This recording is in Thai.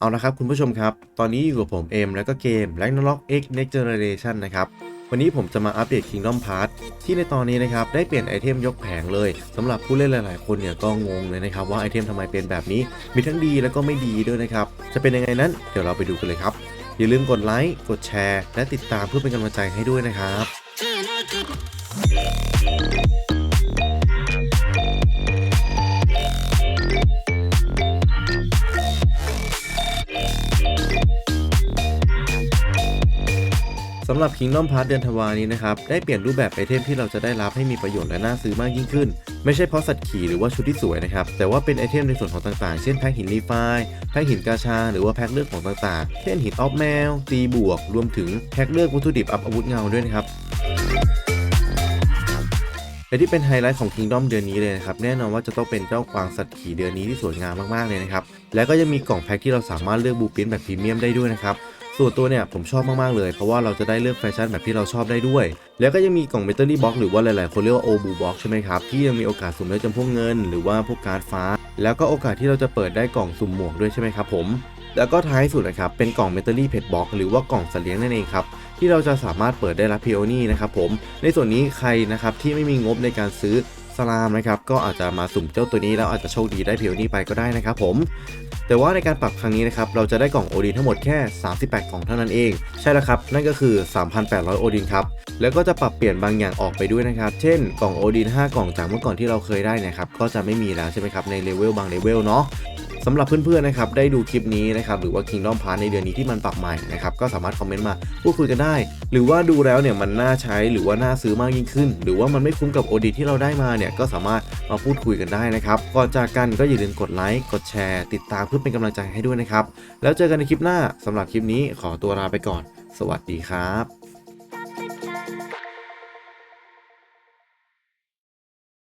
เอาละครับคุณผู้ชมครับ ตอนนี้อยู่กับผมเอมแล้วก็เกม Ragnarok X Next Generation นะครับ วันนี้ผมจะมาอัปเดต Kingdom Pass ที่ในตอนนี้นะครับ ได้เปลี่ยนไอเทมยกแผงเลยสำหรับผู้เล่นหลาย ๆ คนเนี่ยก็งงเลยนะครับ ว่าไอเทมทำไมเป็นแบบนี้ มีทั้งดีแล้วก็ไม่ดีด้วยนะครับ จะเป็นยังไงนั้น เดี๋ยวเราไปดูกันเลยครับ อย่าลืมกดไลค์กดแชร์ และติดตามเพื่อเป็นกำลังใจให้ด้วยนะครับ สำหรับ Kingdom Pass เดือนธันวานี้นะครับ ได้เปลี่ยนรูปแบบไอเทมที่เราจะได้รับให้มีประโยชน์และน่าซื้อมากยิ่งขึ้น ไม่ใช่เพราะสัตว์ขี่หรือว่าชุดที่สวยนะครับ แต่ว่าเป็นไอเทมในส่วนของต่างๆ เช่นแพ็กหินรีไฟแพ็กหินกาชา หรือว่าแพ็กเลือกของต่างๆ เช่นหินออฟแมว ตีบวก รวมถึงแพ็กเลือกวัตถุดิบอัพอาวุธเงาด้วยนะครับและที่เป็นไฮไลท์ของ Kingdom เดือนนี้เลยนะครับ แน่นอนว่าจะต้องเป็นเจ้ากวางสัตว์ขี่เดือนนี้ที่สวยงามมากๆเลยนะครับ แล้วก็ยังมีกล่องแพ็คที่เราสามารถเลือกบูปินแบบพรีเมียมได้ด้วยนะครับ ส่วนตัวเนี่ยผมชอบมากๆเลย เพราะว่าเราจะได้เลือกแฟชั่นแบบที่เราชอบได้ด้วย แล้วก็ยังมีกล่องเมทัลลี่บ็อกหรือว่าหลายๆ คนเรียกว่าโอบูบ็อกใช่ไหมครับที่ยังมีโอกาสสุ่มได้จำพวกเงิน หรือว่าพวกการ์ดฟ้า แล้วก็โอกาสที่เราจะเปิดได้กล่องสุ่มหมวกด้วยใช่ไหมครับผมแล้วก็ท้ายสุดนะครับเป็นกล่องเมทัลลี่เพจบ็อกหรือว่ากล่องสัตว์เลี้ยงนั่นเองครับที่เราจะสามารถเปิดได้รับพีโอนี่นะครับผมในส่วนนี้ใครนะครับที่ไม่มีงบในการซื้อสลามนะครับก็อาจจะมาสุ่มเจ้าตัวนี้แล้วอาจจะโชคดีได้พีโอนี่ไปก็ได้นะครับผม แต่ว่าในการปรับครั้งนี้นะครับเราจะได้กล่องโอดินทั้งหมดแค่ 38 กล่องเท่านั้นเอง ใช่แล้วครับ นั่นก็คือ 3,800 โอดินครับ แล้วก็จะปรับเปลี่ยนบางอย่างออกไปด้วยนะครับ เช่นกล่องโอดิน 5 กล่องจากเมื่อก่อนที่เราเคยได้นะครับ ก็จะไม่มีแล้วใช่ไหมครับในเลเวลบางเลเวลเนาะสำหรับเพื่อนๆนะครับได้ดูคลิปนี้นะครับหรือว่า Kingdom Pass ในเดือนนี้ที่มันปรับใหม่นะครับก็สามารถคอมเมนต์มาพูดคุยกันได้ หรือว่าดูแล้วเนี่ยมันน่าใช้หรือว่าน่าซื้อมากยิ่งขึ้น หรือว่ามันไม่คุ้มกับโอดีที่เราได้มาเนี่ยก็สามารถมาพูดคุยกันได้นะครับก่อนจากกันก็อย่าลืมกดไลค์กดแชร์ ติดตามเพื่อเป็นกำลังใจให้ด้วยนะครับแล้วเจอกันในคลิปหน้าสำหรับคลิปนี้ขอตัวลาไปก่อน สวัสดีครับ